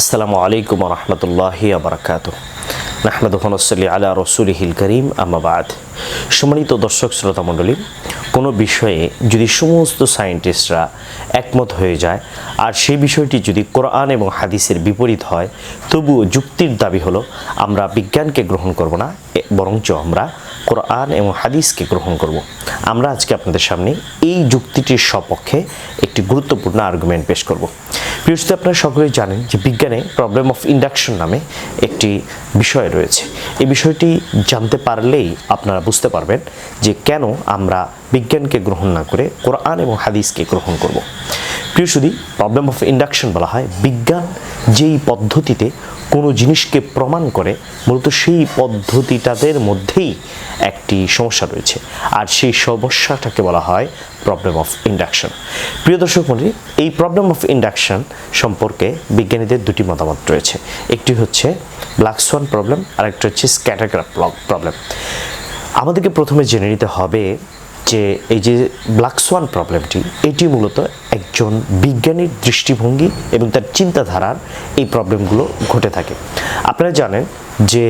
আসসালামু আলাইকুম রহমতুল্লাহি আবরাকাত নাহমদ হনসলি আলা রসুলহিল করিম আমাবাদ সম্মানিত দর্শক, শ্রোতা মণ্ডলী, কোনো বিষয়ে যদি সমস্ত সায়েন্টিস্টরা একমত হয়ে যায়, আর সেই বিষয়টি যদি কোরআন এবং হাদিসের বিপরীত হয়, তবুও যুক্তির দাবি হলো, আমরা বিজ্ঞানকে গ্রহণ করব না বরঞ্চ আমরা কোরআন এবং হাদিসকে গ্রহণ করব। আমরা আজকে আপনাদের সামনে এই যুক্তিটির সপক্ষে একটি গুরুত্বপূর্ণ আর্গুমেন্ট পেশ করব। প্রিয় শ্রোতা, আপনারা সকলেই জানেন যে বিজ্ঞানে প্রবলেম অফ ইন্ডাকশন নামে একটি বিষয় রয়েছে। এই বিষয়টি জানতে পারলেই আপনারা বুঝতে পারবেন যে কেন আমরা বিজ্ঞানকে গ্রহণ না করে কোরআন এবং হাদিসকে গ্রহণ করব। প্রিয় শুধু প্রবলেম অফ ইন্ডাকশন বলা হয় বিজ্ঞান যেই পদ্ধতিতে কোনো জিনিসকে প্রমাণ করে, মূলত সেই পদ্ধতিটাদের মধ্যেই একটি সমস্যা রয়েছে। আর সেই সমস্যাটাকে বলা হয় প্রবলেম অফ ইন্ডাকশন প্রিয় দর্শক মন্ডলী এই প্রবলেম অফ ইন্ডাকশন সম্পর্কে বিজ্ঞানীদের দুটি মতামত রয়েছে। একটি হচ্ছে ব্ল্যাক সোয়ান প্রবলেম আর একটা হচ্ছে স্ক্যাটাগ্রাফ প্রবলেম আমাদেরকে প্রথমে জেনে নিতে হবে যে এই যে ব্ল্যাক সোয়ান প্রবলেমটি এটি মূলত একজন বিজ্ঞানীর দৃষ্টিভঙ্গি এবং তার চিন্তাধারার এই প্রবলেমগুলো ঘটে থাকে। আপনারা জানেন যে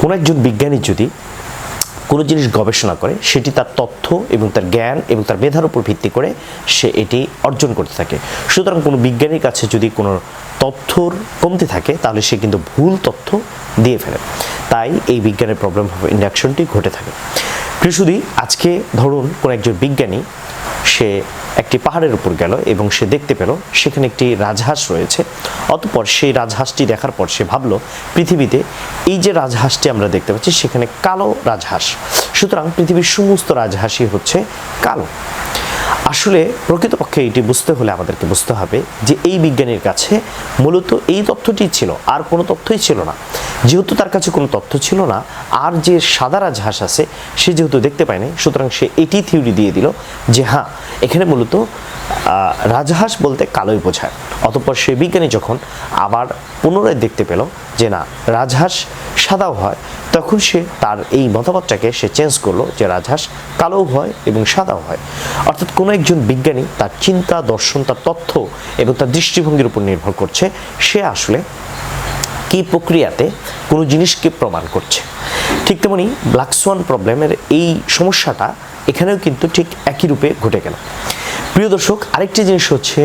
কোনো একজন বিজ্ঞানী যদি কোনো জিনিস গবেষণা করে, সেটি তার তথ্য এবং তার জ্ঞান এবং তার মেধার উপর ভিত্তি করে সে এটি অর্জন করতে থাকে। সুতরাং কোনো বিজ্ঞানীর কাছে যদি কোনো তথ্যর কমতি থাকে, তাহলে সে কিন্তু ভুল তথ্য দিয়ে ফেলে। তাই এই বিজ্ঞানের প্রবলেম ইন্ডাকশনটি ঘটে থাকে। কৃষুদি, আজকে ধরুন কোনো একজন বিজ্ঞানী, সে একটি পাহাড়ের উপর গেল এবং সে দেখতে পেল সেখানে একটি রাজহাঁস রয়েছে। অতপর সেই রাজহাঁসটি দেখার পর সে ভাবলো, পৃথিবীতে এই যে রাজহাঁসটি আমরা দেখতে পাচ্ছি, সেখানে কালো রাজহাঁস। সুতরাং পৃথিবীর সমস্ত রাজহাঁসই হচ্ছে কালো। আসলে প্রকৃতপক্ষে এটি বুঝতে হলে আমাদেরকে বুঝতে হবে যে এই বিজ্ঞানীর কাছে মূলত এই তথ্যটি ছিল, আর কোনো তথ্যই ছিল না। যেহেতু তার কাছে কোনো তথ্য ছিল না, আর যে সাদা রাজহাঁস আছে, সে যেহেতু দেখতে পায়নি, সুতরাং সে এটি থিওরি দিয়ে দিল যে হ্যাঁ এখানে মূলত রাজহাঁস বলতে কালোই বোঝায়। অতঃপর সে বিজ্ঞানী যখন আবার পুনরায় দেখতে পেল যে না, রাজহাঁস সাদাও হয়, তখন সে তার এই মতামতটাকে সে চেঞ্জ করল যে রাজহাঁস কালোও হয় এবং সাদাও হয়। অর্থাৎ কোনো একজন বিজ্ঞানী তার চিন্তা, দর্শন, তার তথ্য এবং তার দৃষ্টিভঙ্গির উপর নির্ভর করছে, সে আসলে কি প্রক্রিয়াতে কোনো জিনিসকে প্রমাণ করছে। ঠিক তেমনি ব্ল্যাক সোয়ান প্রবলেমের এই সমস্যাটা এখানেও কিন্তু ঠিক একই রূপে ঘটে গেল। প্রিয় দর্শক, আরেকটি জিনিস হচ্ছে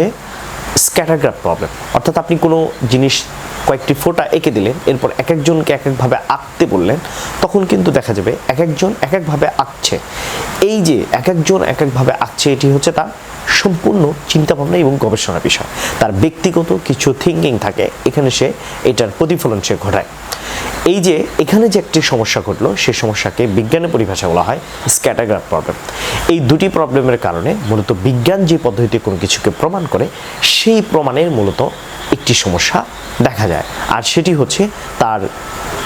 স্ক্যাটারগ্রাফ প্রবলেম অর্থাৎ আপনি কোনো জিনিস কয়েকটি ফোঁটা এঁকে দিলেন, এরপর এক একজনকে এক একভাবে আঁকতে বললেন, তখন কিন্তু দেখা যাবে এক একজন এক একভাবে আঁকছে। এই যে এক একজন এক একভাবে আঁকছে, এটি হচ্ছে তার সম্পূর্ণ চিন্তাভাবনা এবং গবেষণার বিষয়। তার ব্যক্তিগত কিছু থিঙ্কিং থাকে, এখানে সে এটার প্রতিফলন সে ঘটায়। এই যে এখানে যে একটি সমস্যা ঘটলো, সে সমস্যাকে বিজ্ঞানের পরিভাষা বলা হয় স্ক্যাটাগ্রাফ প্রবলেম এই দুটি প্রবলেমের কারণে মূলত বিজ্ঞান যে পদ্ধতিতে কোনো কিছুকে প্রমাণ করে, সেই প্রমাণের মূলত একটি সমস্যা দেখা যায়। আর সেটি হচ্ছে তার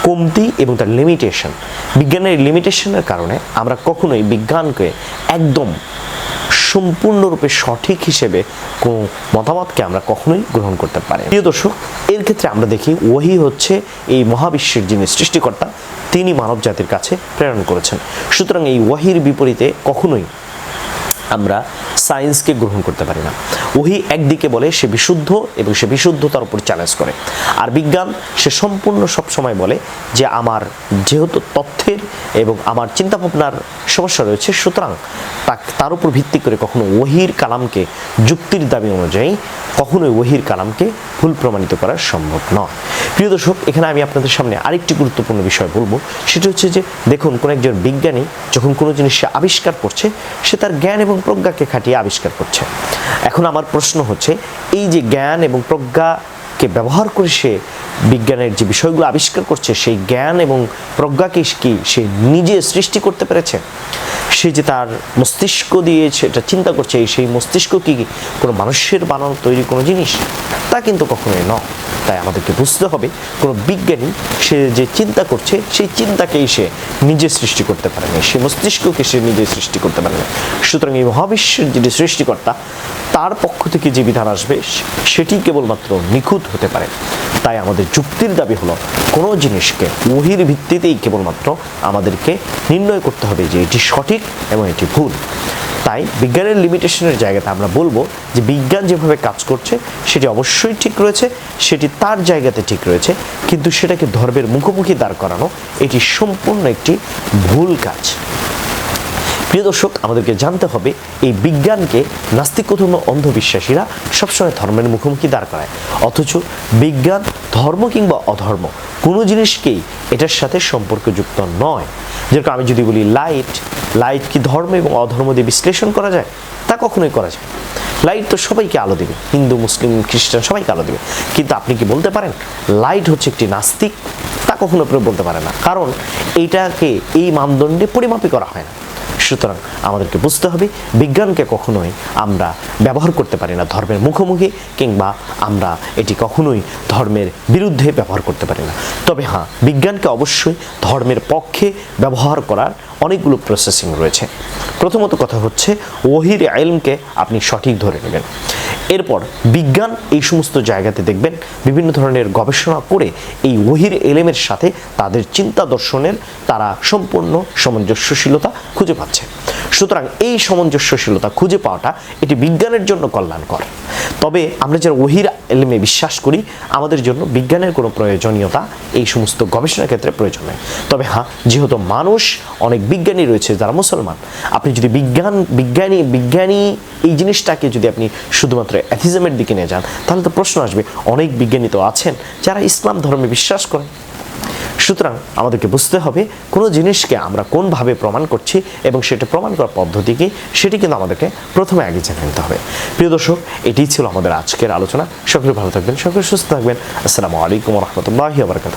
কমতি এবং তার লিমিটেশন বিজ্ঞানের লিমিটেশনের কারণে আমরা কখনোই বিজ্ঞানকে একদম সম্পূর্ণরূপে সঠিক হিসেবে কোনো মতামতকে আমরা কখনোই গ্রহণ করতে পারি প্রিয় দর্শক, এর ক্ষেত্রে আমরা দেখি ওহি হচ্ছে এই মহাবিশ্বের যিনি সৃষ্টিকর্তা, তিনি মানব জাতির কাছে প্রেরণ করেছেন। সুতরাং এই ওয়াহির বিপরীতে কখনোই আমরা সায়েন্সকে গ্রহণ করতে পারি না। ওহি একদিকে বলে সে বিশুদ্ধ এবং সে বিশুদ্ধতার উপর চ্যালেঞ্জ করে। আর বিজ্ঞান সে সম্পূর্ণ সবসময় বলে যে আমার যেহেতু তথ্যের এবং আমার চিন্তাভাবনার সমস্যা রয়েছে, সুতরাং তার উপর ভিত্তি করে কখনো ওহির কালামকে যুক্তির দাবি অনুযায়ী কখনোই ওহির কালামকে ভুল প্রমাণিত করা সম্ভব নয়। প্রিয় দর্শক, এখানে আমি আপনাদের সামনে আরেকটি গুরুত্বপূর্ণ বিষয় বলব। সেটা হচ্ছে যে, দেখুন, কোনো একজন বিজ্ঞানী যখন কোনো জিনিস সে আবিষ্কার করছে, সে তার জ্ঞান এবং প্রজ্ঞাকে খাটিয়ে আবিষ্কার করছে। এখন আমার প্রশ্ন হচ্ছে, এই যে জ্ঞান এবং প্রজ্ঞাকে ব্যবহার করে সে বিজ্ঞানের যে বিষয়গুলো আবিষ্কার করছে, সেই জ্ঞান এবং প্রজ্ঞাকে কি সে নিজে সৃষ্টি করতে পেরেছে? সে যে তার মস্তিষ্ক দিয়ে সেটা চিন্তা করছে সেই মস্তিষ্ক কি কোনো মানুষের বানানো তৈরি কোনো জিনিস? তা কিন্তু কখনোই নয়। তাই আমাদেরকে বুঝতে হবে, কোনো বিজ্ঞানী সে যে চিন্তা করছে, সেই চিন্তাকেই সে নিজে সৃষ্টি করতে পারে না। সেই মস্তিষ্ককে সে নিজে সৃষ্টি করতে পারে না। সুতরাং এই মহাবিশ্বের যিনি সৃষ্টিকর্তা তার পক্ষ থেকে যে বিধান আসবে, সেটি কেবলমাত্র নিখুঁত হতে পারে। তাই আমাদের যুক্তির দাবি হলো, কোনো জিনিসকে ওহির ভিত্তিতেই কেবলমাত্র আমাদেরকে নির্ণয় করতে হবে যে এটি সঠিক এবং এটি ভুল। তাই বিজ্ঞানের লিমিটেশনের জায়গাতে আমরা বলব যে বিজ্ঞান যেভাবে কাজ করছে, সেটি অবশ্যই ঠিক রয়েছে, সেটি তার জায়গাতে ঠিক রয়েছে, কিন্তু সেটাকে ধর্মের মুখোমুখি দাঁড় করানো, এটি সম্পূর্ণ একটি ভুল কাজ। প্রিয় দর্শক, আমাদেরকে জানতে হবে এই বিজ্ঞানকে নাস্তিকথন্য অন্ধবিশ্বাসীরা সবসময় ধর্মের মুখোমুখি দাঁড় করায়। অথচ বিজ্ঞান ধর্ম কিংবা অধর্ম কোনো জিনিসকেই এটার সাথে সম্পর্কযুক্ত নয়। যেরকম আমি যদি বলি লাইট লাইট কি ধর্ম এবং অধর্ম দিয়ে বিশ্লেষণ করা যায়? তা কখনোই করা যায় লাইট তো সবাইকে আলো দেবে, হিন্দু, মুসলিম, খ্রিস্টান সবাইকে আলো দেবে। কিন্তু আপনি কি বলতে পারেন, লাইট হচ্ছে একটি নাস্তিক? তা কখনো আপনি বলতে পারেন না। কারণ এইটাকে এই মানদণ্ডে পরিমাপি করা হয় না। সুতরাং আমাদেরকে বুঝতে হবে, বিজ্ঞানকে কখনোই আমরা ব্যবহার করতে পারি না ধর্মের মুখোমুখি, কিংবা আমরা এটি কখনোই ধর্মের বিরুদ্ধে ব্যবহার করতে পারি না। তবে হ্যাঁ বিজ্ঞানকে অবশ্যই ধর্মের পক্ষে ব্যবহার করার অনেকগুলো প্রসেসিং রয়েছে। প্রথমত কথা হচ্ছে, ওহির আইলমকে আপনি সঠিক ধরে নেবেন। এরপর বিজ্ঞান এই সমস্ত জায়গাতে দেখবেন, বিভিন্ন ধরনের গবেষণা করে এই ওহির এলেমের সাথে তাদের চিন্তা দর্শনের তারা সম্পূর্ণ সামঞ্জস্যশীলতা খুঁজে পাচ্ছে। সুতরাং এই সামঞ্জস্যশীলতা খুঁজে পাওয়াটা এটি বিজ্ঞানের জন্য কল্যাণকর। তবে আমরা যারা ওহির এলেমে বিশ্বাস করি, আমাদের জন্য বিজ্ঞানের কোনো প্রয়োজনীয়তা এই সমস্ত গবেষণার ক্ষেত্রে প্রয়োজন নেই তবে হ্যাঁ যেহেতু মানুষ, অনেক বিজ্ঞানী রয়েছে যারা মুসলমান, আপনি যদি বিজ্ঞান, বিজ্ঞানী বিজ্ঞানী এই জিনিসটাকে যদি আপনি শুধুমাত্র অ্যাথিজমের দিকে নিয়ে যান, তাহলে তো প্রশ্ন আসবে, অনেক বিজ্ঞানী তো আছেন যারা ইসলাম ধর্মে বিশ্বাস করেন। সুতরাং আমাদেরকে বুঝতে হবে কোনো জিনিসকে আমরা কোনভাবে প্রমাণ করছি এবং সেটা প্রমাণ করার পদ্ধতি কি, সেটি কিন্তু আমাদেরকে প্রথমে আগে জেনে নিতে হবে। প্রিয় দর্শক এটিই ছিল আমাদের আজকের আলোচনা। সকলে ভালো থাকবেন, সকলে সুস্থ থাকবেন। আসসালামু আলাইকুম রহমতুল্লাহি আবরকাত